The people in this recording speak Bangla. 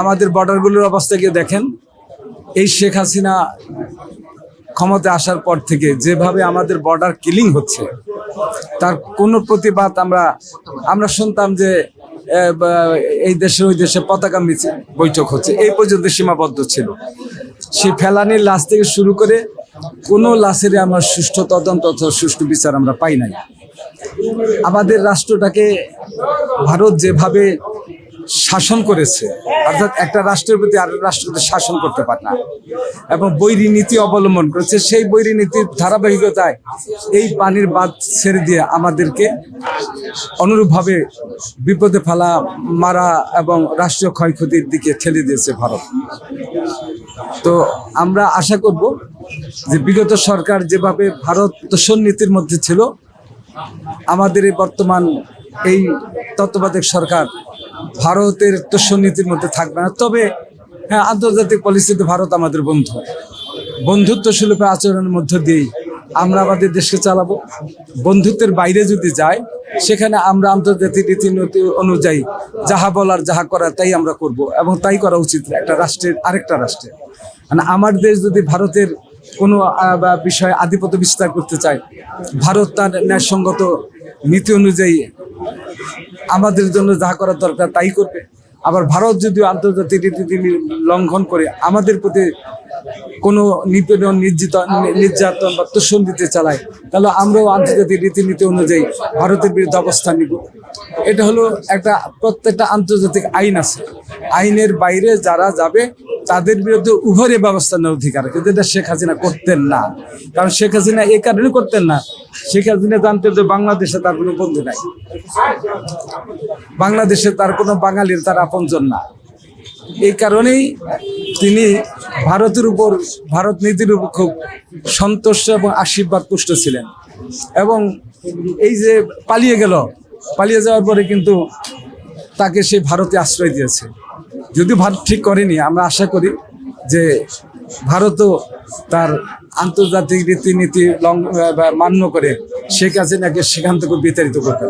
আমাদের বর্ডারগুলোর অবস্থা গিয়ে দেখেন, এই শেখ হাসিনা ক্ষমতা আসার পর থেকে যেভাবে আমাদের বর্ডার কিলিং হচ্ছে, তার কোনো প্রতিবাদ আমরা আমরা শুনতাম যে এই দেশে ওই দেশে পতাকা মিছিল, বৈঠক হচ্ছে, এই পর্যন্ত সীমাবদ্ধ ছিল। সেই ফেলানির লাশ থেকে শুরু করে কোনো লাশেরই আমরা সুষ্ঠু তদন্ত অথবা সুষ্ঠু বিচার আমরা পাই নাই। আমাদের রাষ্ট্রটাকে, ভারত যেভাবে শাসন করেছে। অর্থাৎ একটা রাষ্ট্রের প্রতি আর রাষ্ট্রকে শাসন করতে পারে না। এবং বৈরী নীতি অবলম্বন করেছে। সেই বৈরী নীতির ধারাবাহিকতায় এই পানির বাঁধ ছেড়ে দিয়ে আমাদেরকে অনুরূপভাবে বিপদে ফেলা, মারা এবং রাষ্ট্রীয় ক্ষয়ক্ষতির দিকে ঠেলে দিয়েছে ভারত। তো আমরা আশা করব যে বিগত সরকার যেভাবে ভারত তোষণ নীতির মধ্যে ছিল, আমাদের এই বর্তমান এই তত্ত্বাবধায়ক সরকার ভারতের তোষণ নীতির মধ্যে থাকবে না। তবে হ্যাঁ আন্তর্জাতিক পলিসিতে ভারত আমাদের বন্ধু। বন্ধুত্ব সুলভে আচরণের মধ্য দিয়েই আমরা আমাদের দেশকে চালাবো। বন্ধুত্বের বাইরে যদি যাই, সেখানে আমরা আন্তর্জাতিক রীতিনীতি অনুযায়ী যাহা বলার, যাহা করার, তাই আমরা করব এবং তাই করা উচিত একটা রাষ্ট্রের আরেকটা রাষ্ট্রের। মানে আমার দেশ যদি ভারতের কোনো বিষয়ে আধিপত্য বিস্তার করতে চায়, ভারত তার ন্যায়সঙ্গত নীতি অনুযায়ী আমাদের জন্য যা করার দরকার তাই করবে। আবার ভারত যদি আন্তর্জাতিক রীতিনীতি লঙ্ঘন করে আমাদের প্রতি কোনো নিপীড়ন নির্যাত নির্যাতন বা তোষণ দিতে চালায়, তাহলে আমরাও আন্তর্জাতিক রীতিনীতি অনুযায়ী ভারতের বিরুদ্ধে অবস্থান নিব। এটা হলো একটা প্রত্যেকটা আন্তর্জাতিক আইন আছে। আইনের বাইরে যারা যাবে তাদের বিরুদ্ধে উভয়ের ব্যবস্থা নেওয়ার অধিকার কিন্তু এটা শেখ হাসিনা করতেন না। কারণ শেখ হাসিনা এই কারণে করতেন না। শেখ হাসিনা জানতেন যে বাংলাদেশে তার কোনো বন্ধু নাই। বাংলাদেশে তার কোনো বাঙালির তার আপনজন না। এই কারণেই তিনি ভারতের উপর, ভারত নীতির উপর খুব সন্তুষ্ট এবং আশীর্বাদ পুষ্ট ছিলেন। এবং এই যে পালিয়ে গেল, পালিয়ে যাওয়ার পরে কিন্তু তাকে সে ভারতে আশ্রয় দিয়েছে। যদি ভারত ঠিক করেনি, আমরা আশা করি যে ভারতও তার আন্তর্জাতিক রীতিনীতি লং- মান্য করে শেখ হাসিনাকে সেখান থেকে বিতাড়িত করবে